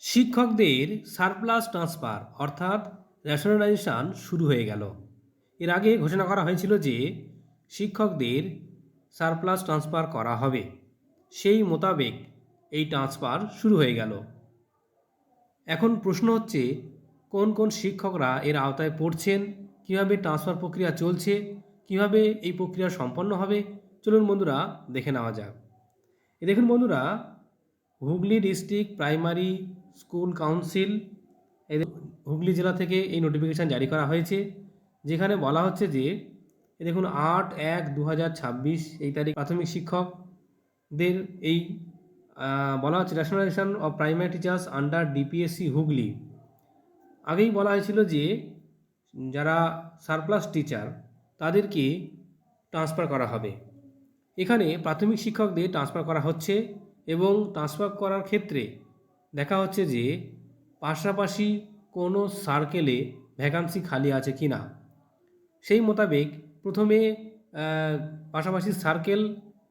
শিক্ষকদের surplus transfer অর্থাৎ rationalisation শুরু হয়ে গেল। এর আগে ঘোষণা করা হয়েছিল যে শিক্ষকদের সারপ্লাস ট্রান্সফার করা হবে। সেই মোতাবেক এই ট্রান্সফার শুরু হয়ে গেল। এখন প্রশ্ন হচ্ছে, কোন কোন শিক্ষকরা এর আওতায় পড়ছেন? কীভাবে ট্রান্সফার প্রক্রিয়া চলছে? কীভাবে এই প্রক্রিয়া সম্পন্ন হবে? চলুন বন্ধুরা দেখে নেওয়া যাক। দেখুন বন্ধুরা, Hooghly district primary school council দেখুন, হুগলি জেলা থেকে এই নোটিফিকেশান জারি করা হয়েছে যেখানে বলা হচ্ছে যে দেখুন আট এক দু এই তারিখ প্রাথমিক শিক্ষকদের এই বলা হচ্ছে nationalization of primary teachers under DPSC Hooghly. আগেই বলা হয়েছিল যে যারা সারপ্লাস টিচার তাদেরকে ট্রান্সফার করা হবে। এখানে প্রাথমিক শিক্ষকদের ট্রান্সফার করা হচ্ছে এবং ট্রান্সফার করার ক্ষেত্রে দেখা হচ্ছে যে পাশাপাশি কোনো সার্কেলে ভ্যাকান্সি খালি আছে কি না? সেই মোতাবেক প্রথমে পাশাপাশি সার্কেল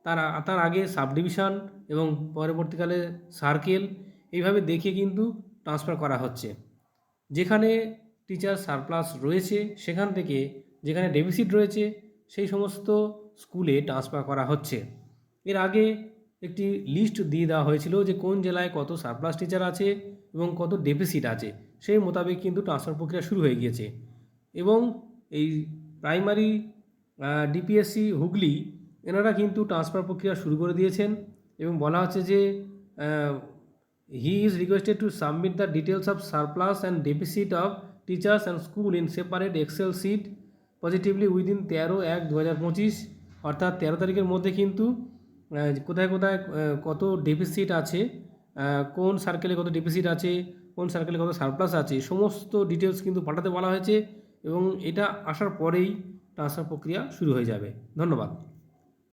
তার তার আগে সাব ডিভিশন এবং পরবর্তীকালে সার্কেল এইভাবে দেখে কিন্তু ট্রান্সফার করা হচ্ছে। যেখানে টিচার সারপ্লাস রয়েছে, সেখান থেকে যেখানে ডেফিসিট রয়েছে, সেই সমস্ত স্কুলে ট্রান্সফার করা হচ্ছে। এর আগে একটি লিস্ট দিয়ে দেওয়া হয়েছিল যে কোন জেলায় কত সারপ্লাস টিচার আছে এবং কত ডেফিসিট আছে। সেই মোতাবেক কিন্তু ট্রান্সফার প্রক্রিয়া শুরু হয়ে গিয়েছে। এবং এই প্রাইমারি ডিপিএসসি হুগলি, এনারা কিন্তু ট্রান্সফার প্রক্রিয়া শুরু করে দিয়েছেন এবং বলা হচ্ছে যে he is requested to submit the details of surplus and deficit of teachers and school in separate Excel sheet positively within তেরো এক দু হাজার পঁচিশ, অর্থাৎ তেরো তারিখের মধ্যে কিন্তু কোথায় কোথায় কত ডেফিসিট আছে কোন সার্কেলে কত ডেফিসিট আছে, কোন সার্কেলে কত সারপ্লাস আছে, সমস্ত ডিটেলস কিন্তু পাঠাতে বলা হয়েছে এবং এটা আসার পরেই ট্রান্সফার প্রক্রিয়া শুরু হয়ে যাবে। ধন্যবাদ।